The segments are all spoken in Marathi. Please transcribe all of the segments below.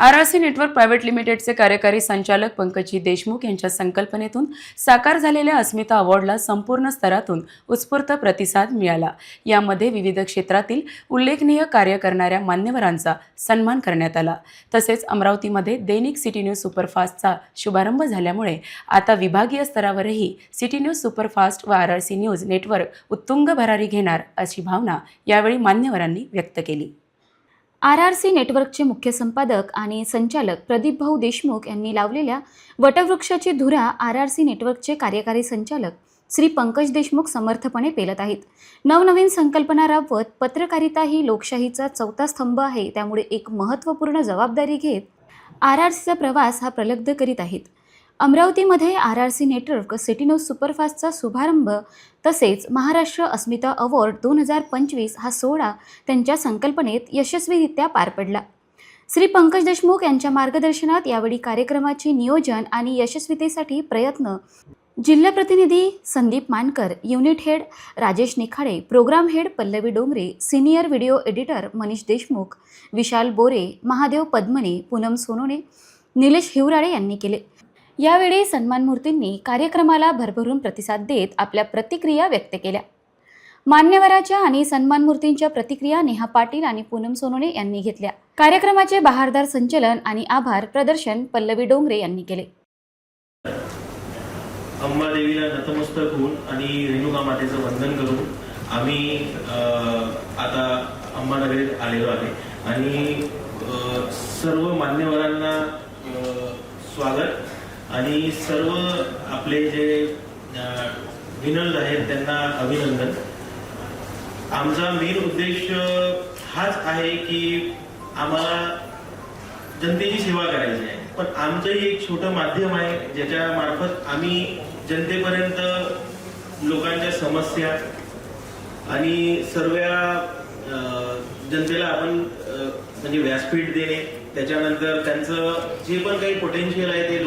R R C network private लिमिटेडचे कार्यकारी संचालक पंकजी देशमुख यांच्या संकल्पनेतून साकार झालेल्या अस्मिता अवॉर्डला संपूर्ण स्तरातून उत्स्फूर्त प्रतिसाद मिळाला. यामध्ये विविध क्षेत्रातील उल्लेखनीय कार्य करणाऱ्या मान्यवरांचा सन्मान करण्यात आला. तसेच अमरावतीमध्ये दैनिक सिटी न्यूज सुपरफास्टचा शुभारंभ झाल्यामुळे आता विभागीय स्तरावरही सिटी न्यूज सुपरफास्ट व R R C news network उत्तुंग भरारी घेणार अशी भावना यावेळी मान्यवरांनी व्यक्त केली. आर आर सी नेटवर्कचे मुख्य संपादक आणि संचालक प्रदीप भाऊ देशमुख यांनी लावलेल्या वटवृक्षाची धुरा आर आर सी नेटवर्कचे कार्यकारी संचालक श्री पंकज देशमुख समर्थपणे पेलत आहेत. नवनवीन संकल्पना राबवत पत्रकारिता ही लोकशाहीचा चौथा स्तंभ आहे त्यामुळे एक महत्त्वपूर्ण जबाबदारी घेत आर आर सीचा प्रवास हा प्रलब्ध करीत आहेत. अमरावतीमध्ये आर आर सी नेटवर्क सिटीनो सुपरफास्टचा शुभारंभ तसेच महाराष्ट्र अस्मिता अवॉर्ड दोन हजार पंचवीस हा सोहळा त्यांच्या संकल्पनेत यशस्वीरित्या पार पडला. श्री पंकज देशमुख यांच्या मार्गदर्शनात यावेळी कार्यक्रमाचे नियोजन आणि यशस्वीतेसाठी प्रयत्न जिल्हा प्रतिनिधी Sandeep Mankar unit head Rajesh Nikhade programme head Pallavi Dongre senior video editor Manish Deshmukh Vishal Bore Mahadev Padmane Poonam Sonone Nilesh Hivrale यांनी केले. यावेळी सन्मानमूर्तींनी कार्यक्रमाला भरभरून प्रतिसाद देत आपल्या प्रतिक्रिया व्यक्त केल्या. मान्यवराच्या आणि सन्मानमूर्तींच्या प्रतिक्रिया नेहा पाटील आणि पूनम सोनोने यांनी घेतल्या. कार्यक्रमाचे बहारदार संचलन आणि आभार प्रदर्शन पल्लवी डोंगरे यांनी केले. अंबादेवीला नतमस्तक होऊन आणि रेणुका मातेचं वंदन करून आम्ही आता अंबानगरीत आलेलो आहे. आणि सर्व मान्यवरांना स्वागत. आणि सर्व आपले जे विनर्स आहेत त्यांना अभिनंदन. आमचा मेन उद्देश हाच आहे की आम्हाला जनतेची सेवा करायची आहे. पण आमचंही एक छोटं माध्यम आहे ज्याच्या मार्फत आम्ही जनतेपर्यंत लोकांच्या समस्या आणि सर्व अं, जनतेला आपण म्हणजे व्यासपीठ देणे त्याच्यानंतर त्यांचं जे पण काही पोटेन्शियल आहे ते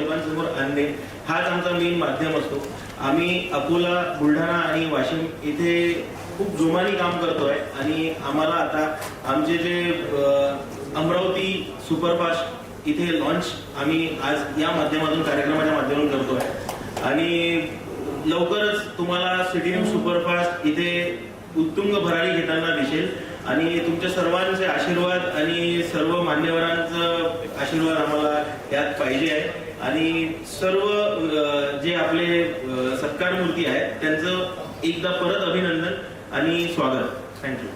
लोकांसमोर हाच आमचा मेन माध्यम असतो. आम्ही अकोला बुलढाणा आणि वाशिम इथे खूप जोमाने काम करतोय. आणि आम्हाला आता आमचे जे अमरावती सुपरफास्ट इथे लॉन्च आम्ही आज या माध्यमातून कार्यक्रमाच्या माध्यमातून करतोय. आणि लवकरच तुम्हाला सिटी सुपरफास्ट इथे उत्तुंग भरारी घेताना दिसेल. आणि तुमच्या सर्वांचे आशीर्वाद आणि सर्व मान्यवरांचं आशीर्वाद आम्हाला यात पाहिजे आहे. आणि सर्व जे आपले सत्कार मूर्ती आहेत त्यांचं एकदा परत अभिनंदन आणि स्वागत. थँक्यू